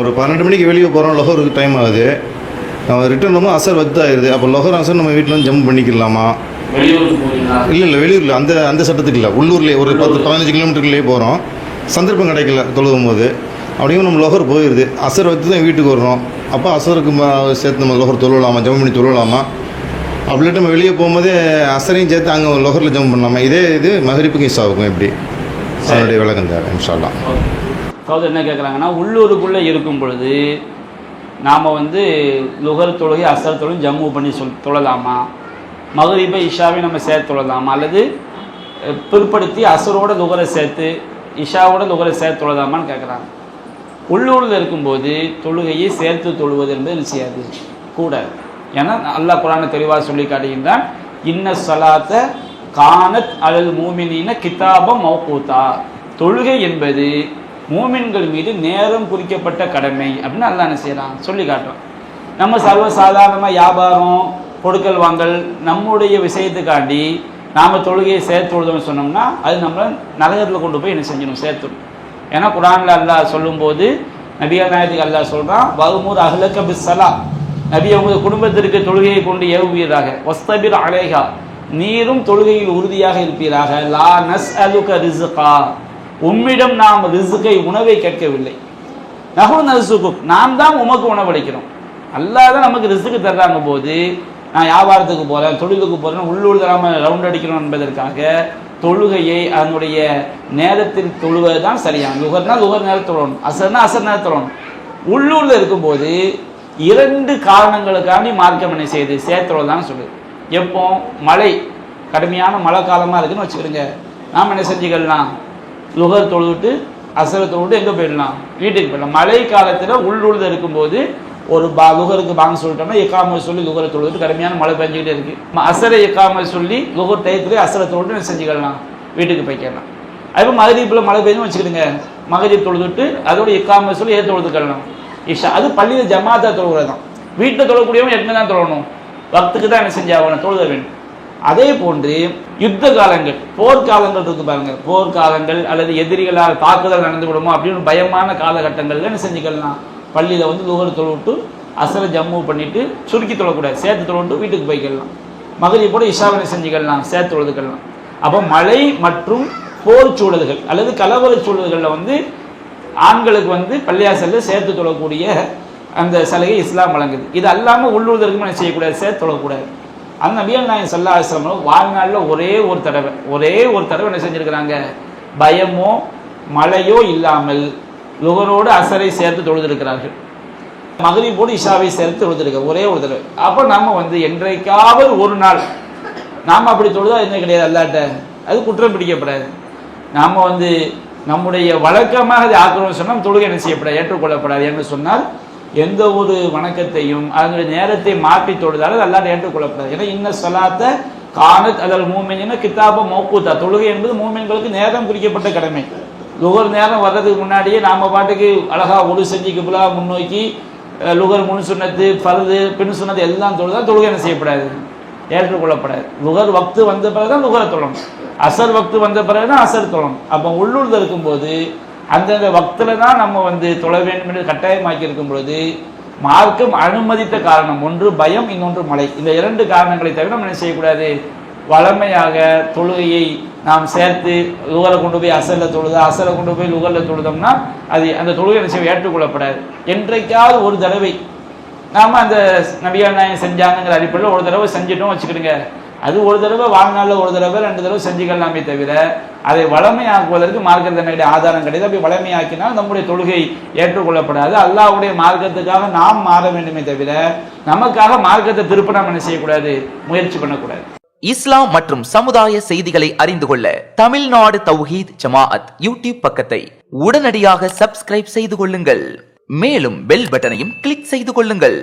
ஒரு பன்னெண்டு மணிக்கு வெளியே போகிறோம் லொஹருக்கு டைம் ஆகுது. நம்ம ரிட்டர்ன் ரொம்ப அசர் வத்து ஆயிடுது அப்போ லொஹர் அசர் நம்ம வீட்டில் வந்து ஜம்ப் பண்ணிக்கலாமா? இல்லை இல்லை வெளியூரில் அந்த அந்த சட்டத்துக்கு இல்லை. உள்ளூர்லேயே ஒரு பத்து பதினஞ்சு கிலோமீட்டருக்குள்ளேயே போகிறோம் சந்தர்ப்பம் கிடைக்கல தொழுகும் போது அப்படியும் நம்ம லொஹர் போயிடுது அசர் வச்சு தான் வீட்டுக்கு வர்றோம். அப்போ அசருக்கு சேர்த்து நம்ம லொஹர் தொழுவலாமா ஜம்ப் பண்ணி தொழுவலாமா? அப்படின்ட்டு நம்ம வெளியே போகும்போதே அசரையும் சேர்த்து அங்கே லொஹரில் ஜம்ப் பண்ணலாமா? இதே இது மகரிப்புக்கும் இசாவுக்கும் எப்படி? அதனுடைய விளக்கம் தேவை இன்ஷால்லா. சகோதரர் என்ன கேட்குறாங்கன்னா உள்ளூருக்குள்ளே இருக்கும் பொழுது நாம் வந்து லுகர் தொழுகை அசர் தொழுகை ஜம்மு பண்ணி சொல் தொழலாமா? மகரிபை இஷாவை நம்ம சேர்த்து தொழலாமா? அல்லது பிற்படுத்தி அசரோட லுகரை சேர்த்து இஷாவோட லுகரை சேர்த்து தொழலாமான்னு கேட்குறாங்க உள்ளூரில் இருக்கும்போது தொழுகையை சேர்த்து தொழுவது என்பது செய்யாது? கூட ஏன்னா அல்லாஹ் குரானை தெளிவாக சொல்லி காட்டுகின்றான் இன்ன சலாத்த கானத் அலல் மூமினின கிதாபம் மௌகூத்தா. தொழுகை என்பது மூமின்கள் மீது நேரம் குறிக்கப்பட்ட கடமை அப்படின்னு அல்லாஹ் என்ன செய்கிறான் சொல்லி காட்டுறோம் நம்ம சர்வ சாதாரணமாக வியாபாரம் கொடுக்கல் வாங்கல் நம்முடைய விஷயத்துக்காண்டி நாம் தொழுகையை சேர்த்து தொழுதோம்னு சொன்னோம்னா அது நம்மளை நரகத்தில் கொண்டு போய் என்ன செஞ்சிடும்? சேர்த்துடும் ஏன்னா குரான்ல அல்லாஹ் சொல்லும்போது நபிகள் நாயத்துக்கு அல்லாஹ் சொல்கிறான் வகுமூர் அஹ்லக்க பிஸ்ஸலா நபி அவங்க குடும்பத்திற்கு தொழுகையை கொண்டு ஏவுவீராக. ஒஸ்தபிர் அலேஹா. நீரும் தொழுகையில் உறுதியாக இருப்பீராக. லா நஸ் அலுக ரிசுகா உம்மிடம் நாம் ரிசுகை உணவை கேட்கவில்லை. நகு நசுகு நாம் தான் உமக்கு உணவளிக்கிறோம். அல்லாஹ் தான் நமக்கு ரிசுக்கு தர்றாங்க போது நான் வியாபாரத்துக்கு போகிறேன் தொழிலுக்கு போகிறேன் உள்ளூர் தராமல் ரவுண்ட் அடிக்கணும் என்பதற்காக தொழுகையை அதனுடைய நேரத்தில் தொழுவது தான் சரியான. லுகர்னா லுகர் நேரத்தில் தொழணும். அசர்னா அசர் நேரத்தில் தொழணும். உள்ளூரில் இருக்கும்போது இரண்டு காரணங்களுக்காண்டி மார்க்கம் என்ன செய்யுது சேர்த்துறது தான் சொல்லுது. எப்போ? மழை. கடுமையான மழை காலமாக இருக்குன்னு வச்சுக்கிடுங்க. நாம் என்ன செஞ்சுக்கலாம்? லுகர் தொழுவிட்டு அசரை தொழுவிட்டு எங்கே போயிடலாம்? வீட்டுக்கு போயிடலாம். மழை காலத்தில் உள்ளுழுது இருக்கும்போது ஒரு பா லுகருக்கு பாங்க சொல்லிட்டோம்னா எக்காம சொல்லி லுகரை தொழுவிட்டு கடுமையான மழை பெஞ்சிக்கிட்டே இருக்குது ம- அசரை எக்காம சொல்லி லுகர் டயத்துலேயே அசரை தொழுவிட்டு என்ன செஞ்சுக்கலாம்? வீட்டுக்கு போய்க்கலாம். அதுவும் மகரீப்பில் மழை பெய்யும் வச்சுக்கிடுங்க. மகரீப் தொழுதுட்டு அதோட எக்காம சொல்லி ஏ தொழுதுக்கலாம்? இஷா. அது பள்ளியில் ஜமாத்தா தொழுகிறது தான் வீட்டில் தொழக்கூடியவன் எட்டு தான் தொழணும். பக்துக்கு தான் என்ன செஞ்சாகணும் தொழுத வேண்டும். அதே போன்று யுத்த காலங்கள் போர்க்காலங்கள் இருக்கு பாருங்க. போர்க்காலங்கள் அல்லது எதிரிகளால் தாக்குதல் நடந்து விடுமோ அப்படின்னு பயமான காலகட்டங்கள்ல என்ன செஞ்சுக்கலாம்? பள்ளியில் வந்து லுகர் தொழுவிட்டு அசர ஜம்மு பண்ணிட்டு சுருக்கி தொழக்கூடாது. சேர்த்து தொழுவிட்டு வீட்டுக்கு போய்க்கலாம். மகளிர் கூட இஷாவனை செஞ்சுக்கலாம்? சேர்த்து தொழுதுக்கலாம். அப்போ மழை மற்றும் போர் சூழல்கள் அல்லது கலவர சூழல்களில் வந்து ஆண்களுக்கு வந்து பள்ளியாசல்ல சேர்த்து தொழக்கூடிய அந்த சலுகை இஸ்லாம் வழங்குது. இது அல்லாமல் உள்ளூர் என்ன செய்யக்கூடாது? சேர்த்து தொழக்கூடாது. அந்த நபியல் நாயன் சல்லா அலிஸ்லாம் வாழ்நாளில் ஒரே ஒரு தடவை ஒரே ஒரு தடவை என்ன செஞ்சுருக்கிறாங்க? பயமோ மழையோ இல்லாமல் லுகரோடு அசரை சேர்த்து தொழுதிருக்கிறார்கள். மகரிபோடு இஷாவை சேர்த்து தொழுதிருக்க ஒரே ஒரு தடவை. அப்போ நம்ம வந்து என்றைக்காவது ஒரு நாள் நாம் அப்படி தொழுதா என்ன கிடையாது அல்லாட்ட? அது குற்றம் பிடிக்கப்படாது. நாம் வந்து நம்முடைய வழக்கமாக அதை ஆக்கணும்னு சொன்னால் தொழுகை என்ன செய்யப்படாது ஏற்றுக்கொள்ளப்படாது என்று சொன்னால் எந்த ஒரு வணக்கத்தையும் அதனுடைய நேரத்தை மாற்றி தொழுதால் அது அல்லாட்ட ஏற்றுக்கொள்ளப்படாது. ஏன்னா இன்ன சொல்லாத்த காணத் அதல் மூமின் கித்தாப மௌக்கூத்தா தொழுகை என்பது மூமின்களுக்கு நேரம் குறிக்கப்பட்ட கடமை. லுகர் நேரம் வர்றதுக்கு முன்னாடியே நாம் பாட்டுக்கு அழகா ஒரு செஞ்சு கிபுலா முன்னோக்கி லுகர் முன் சொன்னது பருது பின் சொன்னது எல்லாம் தொழுதா தொழுகை என்ன செய்யப்படாது? ஏற்றுக்கொள்ளப்படாது. லுகர் வக்து வந்த பிறகு தான் லுகரை தொழணும். அசர் வக்து வந்த பிறகு தான் அசர் தொழணும் அப்போ உள்ளூரில் இருக்கும்போது அந்தந்த வக்தில் தான் நம்ம வந்து தொழ வேண்டும் என்று கட்டாயமாக்கி இருக்கும் பொழுது மார்க்கம் அனுமதித்த காரணம் ஒன்று பயம் இன்னொன்று மழை இந்த இரண்டு காரணங்களை தவிர நம்ம என்ன செய்யக்கூடாது? வளமையாக தொழுகையை நாம் சேர்த்து லுகரை கொண்டு போய் அசலில் தொழுது அசலை கொண்டு போய் லுகரில் தொழுதோம்னா அது அந்த தொழுகை என்ன செய்ய ஏற்றுக்கொள்ளப்படாது. என்றைக்காவது ஒரு தடவை நாம அந்த நபியா நாயகம் செஞ்சாங்கிற அடிப்படையில் ஒரு தடவை செஞ்சிட்டோம் வச்சுக்கிடுங்க. அது ஒரு தடவை வாழ்நாளில் ஒரு தடவை ரெண்டு தடவை செஞ்சுக்கலாமே தவிர அதை வளமையாக்குவதற்கு மார்க்க ஆதாரம் கிடையாது. அப்படி வளமையாக்கினால் நம்முடைய தொழுகை ஏற்றுக்கொள்ளப்படாது. அல்லாஹ்வுடைய மார்க்கத்துக்காக நாம் மாற வேண்டுமே தவிர நமக்காக மார்க்கத்தை திருப்ப நாம் என்ன செய்யக்கூடாது? முயற்சி பண்ணக்கூடாது. இஸ்லாம் மற்றும் சமுதாய செய்திகளை அறிந்து கொள்ள தமிழ்நாடு தௌஹீத் ஜமாஅத் யூடியூப் பக்கத்தை உடனடியாக சப்ஸ்கிரைப் செய்து கொள்ளுங்கள். மேலும் பெல் பட்டனையும் கிளிக் செய்து கொள்ளுங்கள்.